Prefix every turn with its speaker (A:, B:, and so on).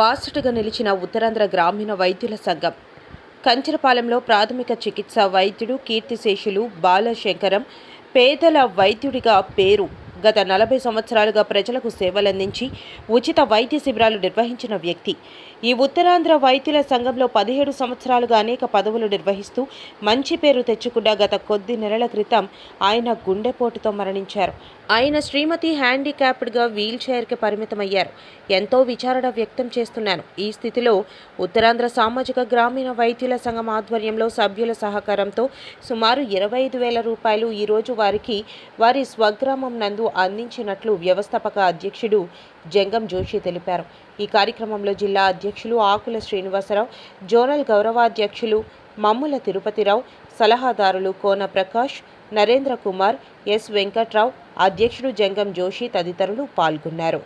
A: బాసటగా నిలిచిన ఉత్తరాంధ్ర గ్రామీణ వైద్యుల సంఘం. కంచరపాలెంలో ప్రాథమిక చికిత్స వైద్యుడు కీర్తిశేషులు బాలశంకరం పేదల వైద్యుడిగా పేరు గత నలభై సంవత్సరాలుగా ప్రజలకు సేవలందించి ఉచిత వైద్య శిబిరాలు నిర్వహించిన వ్యక్తి. ఈ ఉత్తరాంధ్ర వైద్యుల సంఘంలో పదిహేడు సంవత్సరాలుగా అనేక పదవులు నిర్వహిస్తూ మంచి పేరు తెచ్చుకున్న గత కొద్ది నెలల క్రితం ఆయన గుండెపోటుతో మరణించారు. ఆయన శ్రీమతి హ్యాండిక్యాప్డ్గా వీల్ చైర్కి పరిమితమయ్యారు. ఎంతో విచారణ వ్యక్తం చేస్తున్నాను. ఈ స్థితిలో ఉత్తరాంధ్ర సామాజిక గ్రామీణ వైద్యుల సంఘం ఆధ్వర్యంలో సభ్యుల సహకారంతో సుమారు ఇరవై ఐదు వేల రూపాయలు ఈరోజు వారికి వారి స్వగ్రామం నందు అందించినట్లు వ్యవస్థాపక అధ్యక్షుడు జంగం జోషి తెలిపారు. ఈ కార్యక్రమంలో జిల్లా అధ్యక్షులు ఆకుల శ్రీనివాసరావు జోనల్ గౌరవాధ్యక్షులు మమ్ముల తిరుపతిరావు సలహాదారులు కోన ప్రకాష్ నరేంద్ర కుమార్ ఎస్ వెంకట్రావు అధ్యక్షుడు జంగం జోషి తదితరులు పాల్గొన్నారు.